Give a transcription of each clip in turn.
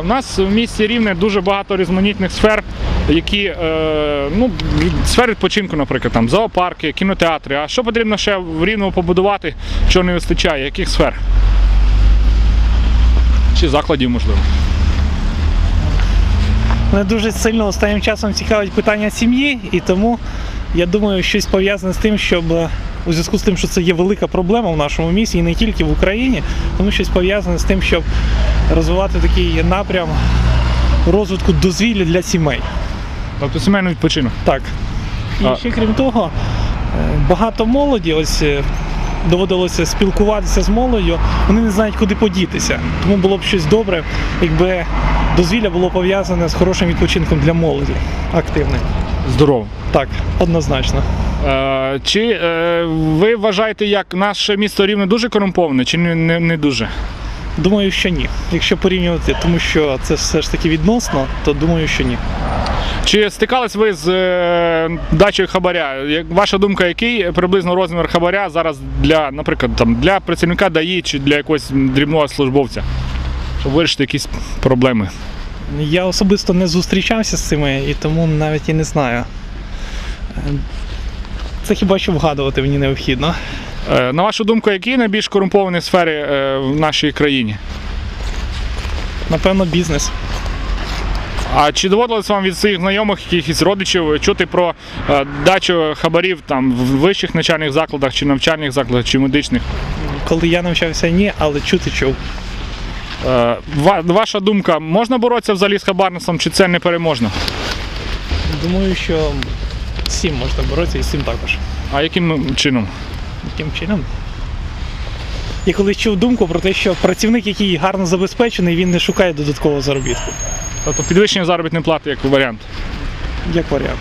У нас в місті Рівне дуже багато різноманітних сфер, які е, ну, сфер відпочинку, наприклад, там зоопарки, кінотеатри. А що потрібно ще в Рівному побудувати, чого не вистачає? Яких сфер? Чи закладів, можливо? Мене дуже сильно останнім часом цікавить питання сім'ї, і тому я думаю, щось пов'язане з тим, щоб е, у зв'язку з тим, що це є велика проблема в нашому місті і не тільки в Україні, тому щось пов'язане з тим, щоб розвивати такий напрям розвитку дозвілля для сімей. Тобто сімейний відпочинок. Так. І А- ще крім того, е, багато молоді, ось е, доводилося спілкуватися з молоддю, вони не знають, куди подітися. Тому було б щось добре, якби дозвілля було пов'язане з хорошим відпочинком для молоді, активним. Здорово. Так, однозначно. Е, чи е, ви вважаєте, як наше місто Рівне дуже корумповане, чи не, не, не дуже? Думаю, що ні. Якщо порівнювати, тому що це все ж таки відносно, то думаю, що ні. Чи стикались ви з е, дачею хабаря? Як ваша думка, який приблизно розмір хабаря зараз для, наприклад, там для працівника ДАІ чи для якогось дрібного службовця, щоб вирішити якісь проблеми? Я особисто не зустрічався з цими і тому навіть і не знаю. Е, Це хіба що вгадувати мені необхідно. Е, на вашу думку, які найбільш корумповані сфери е, в нашій країні? Напевно, бізнес. А чи доводилось вам від своїх знайомих, якихось родичів чути про е, дачу хабарів там в вищих навчальних закладах, чи навчальних закладах, чи медичних? Коли я навчався, ні, але чути чув. Ваша думка, можна боротися взагалі з хабарництвом, чи це непереможно? Думаю, що цим можна боротися і з цим також. А яким чином? Яким чином? Я колись чув думку про те, що працівник, який гарно забезпечений, він не шукає додаткового заробітку. Тобто підвищення заробітної плати як варіант. Як варіант.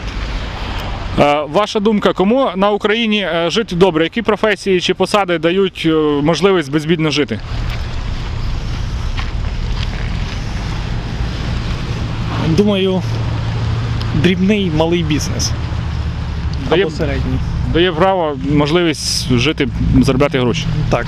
Е, Ваша думка, кому на Україні е, жити добре? Які професії чи посади дають е, можливість безбідно жити? Думаю, дрібний малий бізнес. Дає, Або середній. дає право можливість жити, заробляти гроші. Так.